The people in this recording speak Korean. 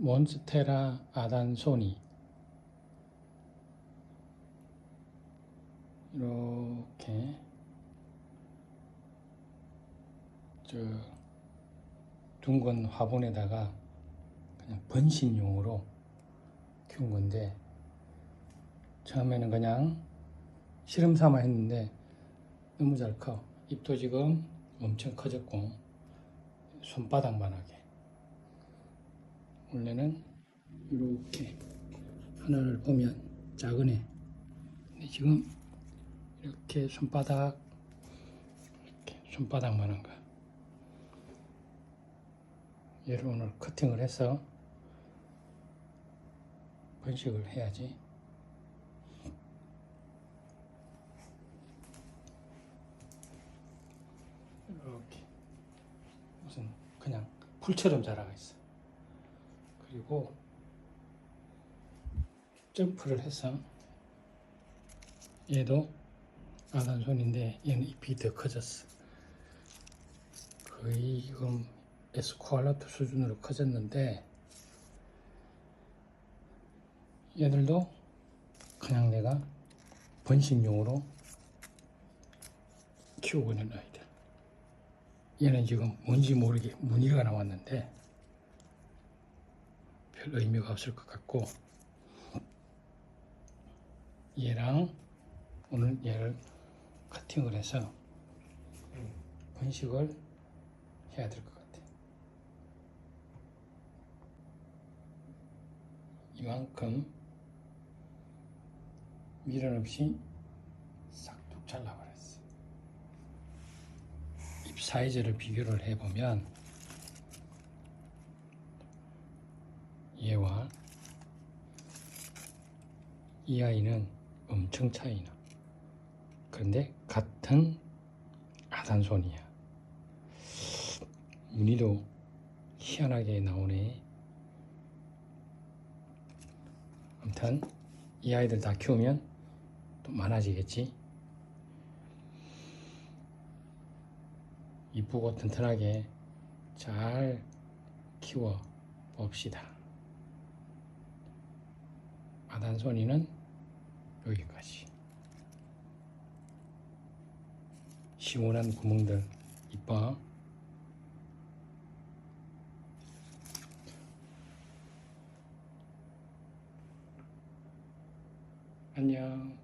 몬스테라 아단소니 이렇게 저 둥근 화분에다가 그냥 번식용으로 키운 건데 처음에는 그냥 실험 삼아 했는데 너무 잘 커. 잎도 지금 엄청 커졌고 손바닥만하게. 원래는 이렇게 하나를 보면 작은 애. 근데 지금 이렇게 손바닥 이렇게 손바닥만한 거. 얘를 오늘 커팅을 해서 번식을 해야지. 이렇게 무슨 그냥 풀처럼 자라가 있어. 그리고 점프를 해서 얘도 아단손인데 얘는 잎이 더 커졌어. 거의 지금 에스코알라토 수준으로 커졌는데 얘들도 그냥 내가 번식용으로 키우고 있는 아이들. 얘는 지금 뭔지 모르게 무늬가 나왔는데 별 의미가 없을 것 같고 얘랑 오늘 얘를 커팅을 해서 번식을 해야 될 것 같아. 이만큼 미련 없이 싹둑 잘라버렸어. 잎 사이즈를 비교를 해보면 얘와 이 아이는 엄청 차이나. 그런데 같은 아단손이야. 무늬도 희한하게 나오네. 아무튼 이 아이들 다 키우면 또 많아지겠지. 이쁘고 튼튼하게 잘 키워 봅시다. 아단손이는 여기까지. 시원한 구멍들 이뻐. 안녕.